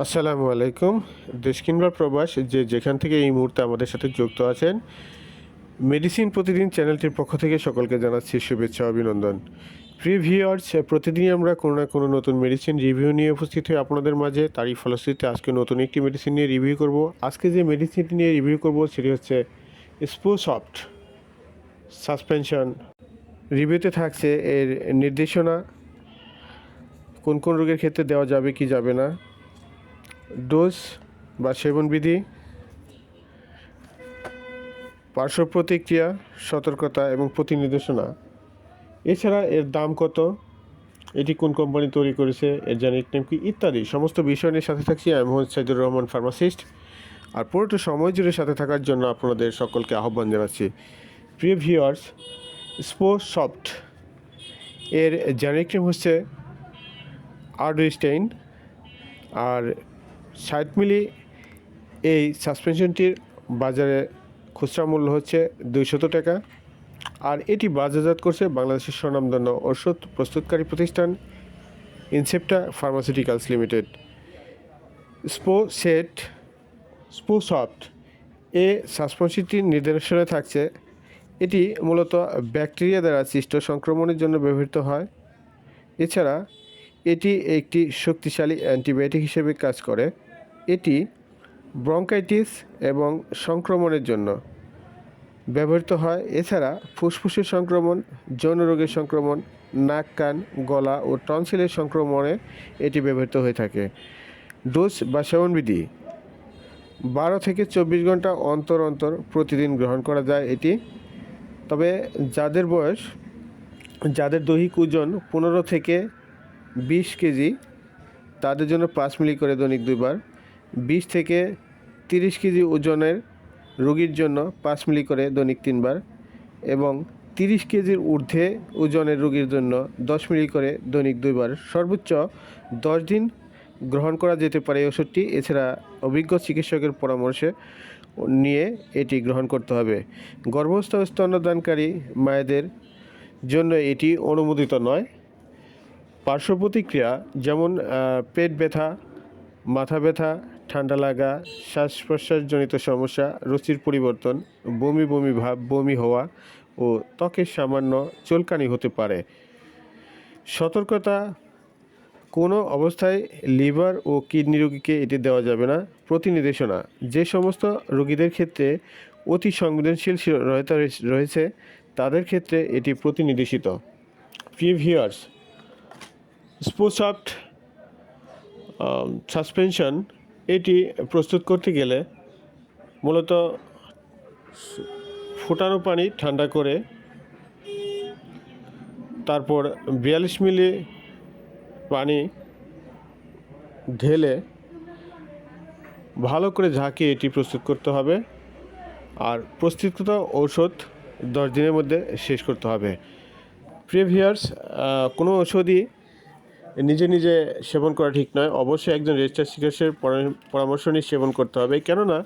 আসসালামু আলাইকুম। দেশ কিংবা প্রবাস যে যেখান থেকে এই মুহূর্তে আমাদের সাথে যুক্ত আছেন, মেডিসিন প্রতিদিন চ্যানেলটির পক্ষ থেকে সকলকে জানাচ্ছি শুভেচ্ছা, অভিনন্দন। প্রিয় ভিউয়ার্স, প্রতিদিনই আমরা কোনো না কোনো নতুন মেডিসিন রিভিউ নিয়ে উপস্থিত হই আপনাদের মাঝে। তারই ফলশ্রুতিতে আজকে নতুন একটি মেডিসিন নিয়ে রিভিউ করব। আজকে যে মেডিসিনটি নিয়ে রিভিউ করব সেটি হচ্ছে স্পোসফট সাসপেনশন। রিভিউতে থাকছে এর নির্দেশনা, কোন কোন রোগের ক্ষেত্রে দেওয়া যাবে, কি যাবে না। ডোজ বা সেবনবিধি পার্শ্ব প্রতিক্রিয়া, সতর্কতা এবং প্রতি নির্দেশনা এছাড়া এর দাম কত? এটি কোন কোম্পানি তৈরি করেছে? এর জেনেরিক নেম কি? ইত্যাদি। সমস্ত বিষয় নিয়ে সাথে থাকছি আমি মোহাম্মদ সাইদুর রহমান, ফার্মাসিস্ট। আর পুরোটা সময় জুড়ে সাথে থাকার জন্য আপনাদের সকলকে আহ্বান জানাচ্ছি। প্রিয় ভিউয়ার্স স্পো সফট এর জেনেরিক নেম হচ্ছে আর্ডস্টেইন। আর ষাট মিলি এই সাসপেনশনটির বাজারে খুচরা মূল্য হচ্ছে দুইশত টাকা। আর এটি বাজারজাত করছে বাংলাদেশের স্বনামধন্য ওষুধ প্রস্তুতকারী প্রতিষ্ঠান ইনসেপ্টা ফার্মাসিউটিক্যালস লিমিটেড স্পো সেট, স্পো সফট এ সাসপেনশনটির নির্দেশনা থাকছে, এটি মূলত ব্যাকটেরিয়া দ্বারা সৃষ্ট সংক্রমণের জন্য ব্যবহৃত হয়। এছাড়া এটি একটি শক্তিশালী অ্যান্টিবায়োটিক হিসেবে কাজ করে। এটি ব্রঙ্কাইটিস এবং সংক্রমণের জন্য ব্যবহৃত হয়। এছাড়া ফুসফুসের সংক্রমণ, যৌন রোগের সংক্রমণ, নাক, কান, গলা ও টনসিলের সংক্রমণে এটি ব্যবহৃত হয়ে থাকে। ডোজ বা সেবনবিধি, বারো থেকে চব্বিশ ঘণ্টা অন্তর অন্তর প্রতিদিন গ্রহণ করা যায় এটি। তবে যাদের বয়স, যাদের দৈহিক ওজন পনেরো থেকে বিশ কেজি, তাদের জন্য পাঁচ মিলি করে দৈনিক দুইবার। বিশ থেকে তিরিশ কেজি ওজনের রোগীর জন্য পাঁচ মিলি করে দৈনিক তিনবার এবং তিরিশ কেজির ঊর্ধ্বে ওজনের রোগীর জন্য দশ মিলি করে দৈনিক দুইবার। সর্বোচ্চ দশ দিন গ্রহণ করা যেতে পারে এই ওষুধটি। এছাড়া অভিজ্ঞ চিকিৎসকের পরামর্শে নিয়ে এটি গ্রহণ করতে হবে। গর্ভস্থ স্তন্যদানকারী মায়েদের জন্য এটি অনুমোদিত নয়। পার্শ্ব প্রতিক্রিয়া যেমন পেট ব্যথা, মাথা ব্যথা ঠান্ডা লাগা শ্বাস প্রশ্বাসজনিত সমস্যা, রুচির পরিবর্তন, বমি বমি ভাব, বমি হওয়া ও ত্বকের সামান্য চুলকানি হতে পারে। সতর্কতা, কোনো অবস্থায় লিভার ও কিডনি রোগীকে এটি দেওয়া যাবে না। প্রতি নির্দেশনা যে সমস্ত রোগীদের ক্ষেত্রে অতি সংবেদনশীল রয়েছে তাদের ক্ষেত্রে এটি প্রতিনির্দেশিত। প্রিভিয়ার্স স্পোসফট সাসপেনশন এটি প্রস্তুত করতে গেলে মূলত ফুটানো পানি ঠান্ডা করে তারপর বিয়াল্লিশ মিলি পানি ঢেলে ভালো করে ঝাঁকিয়ে এটি প্রস্তুত করতে হবে। আর প্রস্তুতকৃত ঔষধ দশ দিনের মধ্যে শেষ করতে হবে। প্রিভিয়ার্স কোনো ওষুধই নিজে নিজে সেবন করা ঠিক নয়। অবশ্যই একজন রেজিস্টার চিকিৎসকের পরামর্শ নিয়ে সেবন করতে হবে। কেননা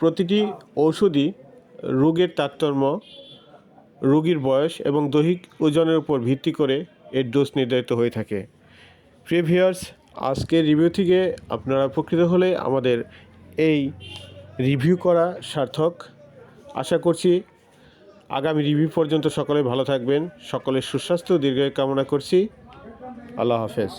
প্রতিটি ঔষধই রোগের তারতম্য, রোগীর বয়স এবং দৈহিক ওজনের উপর ভিত্তি করে এর ডোজ নির্ধারিত হয়ে থাকে। প্রিভিয়ার্স আজকের রিভিউ থেকে আপনারা উপকৃত হলে আমাদের এই রিভিউ করা সার্থক। আশা করছি আগামী রিভিউ পর্যন্ত সকলে ভালো থাকবেন। সকলের সুস্বাস্থ্য দীর্ঘায়ু কামনা করছি। আল্লাহ হাফেজ।